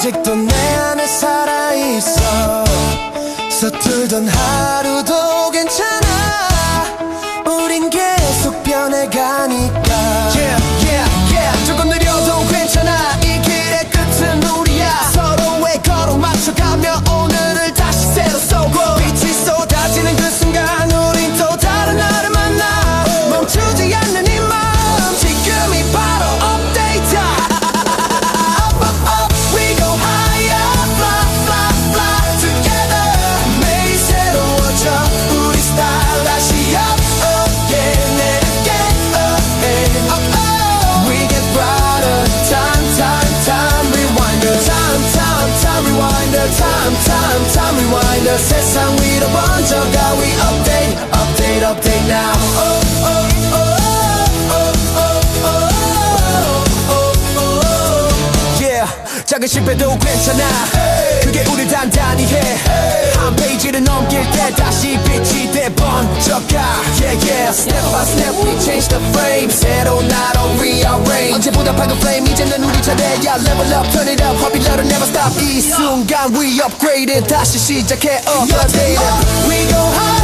아직도 내 안에 살아있어. 서툴던 하루도 괜찮아. 우린 계 더 세상 위로 번져가 We update, update, update now. Oh, oh, oh. 작은 실패도 괜찮아. hey. 그게 우리 단단히 해. hey. 한 페이지를 넘길 때 다시 빛이 돼 번져가 Yeah yeah. Step by step we change the frame. 새로운 나로 rearrange. 언제보다 밝은 flame. 이제는 우리 차례야. Level up stop 이 순간 we upgraded 다시 시작해 updated we go higher